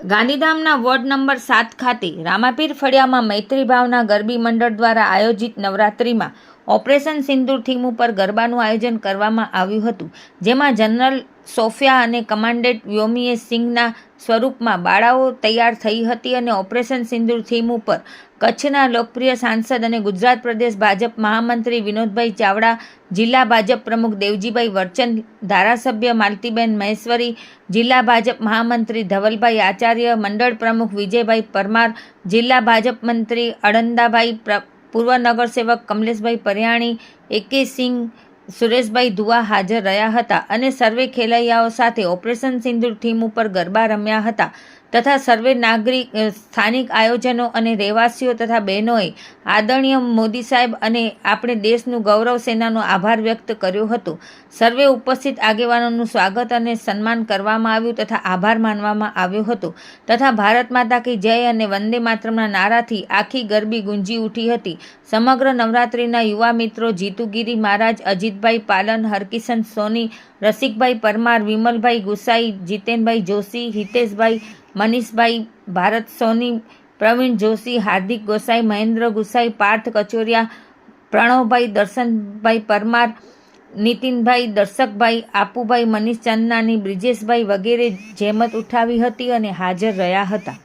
ગાંધીધામના ward number સાત ખાતે રામાપીર ફળિયામાં મૈત્રી ભાવના ગરબી મંડળ દ્વારા આયોજિત નવરાત્રિમાં ઓપરેશન સિંદૂર થીમ ઉપર ગરબાનું આયોજન કરવામાં આવ્યું હતું, જેમાં જનરલ સોફિયા અને કમાન્ડેન્ટ વ્યોમીએ સિંઘના સ્વરૂપમાં બાળાઓ તૈયાર થઈ હતી અને ઓપરેશન સિંદૂર થીમ ઉપર કચ્છના લોકપ્રિય સાંસદ અને ગુજરાત પ્રદેશ ભાજપ મહામંત્રી વિનોદભાઈ ચાવડા, જિલ્લા ભાજપ પ્રમુખ દેવજીભાઈ વરચંદ, ધારાસભ્ય માલતીબેન મહેશ્વરી, જિલ્લા ભાજપ મહામંત્રી ધવલભાઈ આચાર્ય, મંડળ પ્રમુખ વિજયભાઈ પરમાર, જિલ્લા ભાજપ મંત્રી અડંદાભાઈ પ્ર- પૂર્વ નગરસેવક કમલેશભાઈ પરિયાણી, એકે સિંહ, સુરેશભાઈ ધુઆ હાજર રહ્યા હતા અને સર્વે ખેલૈયાઓ સાથે ઓપરેશન સિંદૂર થીમ ઉપર ગરબા રમ્યા હતા. તથા સર્વે નાગરિક સ્થાનિક આયોજનો અને રહેવાસીઓ તથા બહેનોએ આદરણીય મોદી સાહેબ અને આપણે દેશનું ગૌરવ સેનાનો આભાર વ્યક્ત કર્યો હતો. સર્વે ઉપસ્થિત આગેવાનોનું સ્વાગત અને સન્માન કરવામાં આવ્યું તથા આભાર માનવામાં આવ્યો હતો. તથા ભારત માતા કી જય અને વંદે માતરમના નારાથી આખી ગરબી ગુંજી ઉઠી હતી. સમગ્ર નવરાત્રિના યુવા મિત્રો જીતુગીરી મહારાજ, અજીતભાઈ પાલન, હરકિશન સોની, રસિકભાઈ પરમાર, વિમલભાઈ ગુસાઈ, જીતેનભાઈ જોશી, હિતેશભાઈ મનીષભાઈ ભારત, સોની, પ્રવીણ જોશી, હાર્દિક ગોસાઈ, મહેન્દ્ર ગુસાઈ, પાર્થ કચોરિયા, પ્રણવભાઈ, દર્શનભાઈ પરમાર, નીતિનભાઈ, દર્શકભાઈ, આપુભાઈ, મનીષ ચંદનાની, બ્રિજેશભાઈ વગેરે જેમત ઉઠાવી હતી અને હાજર રહ્યા હતા.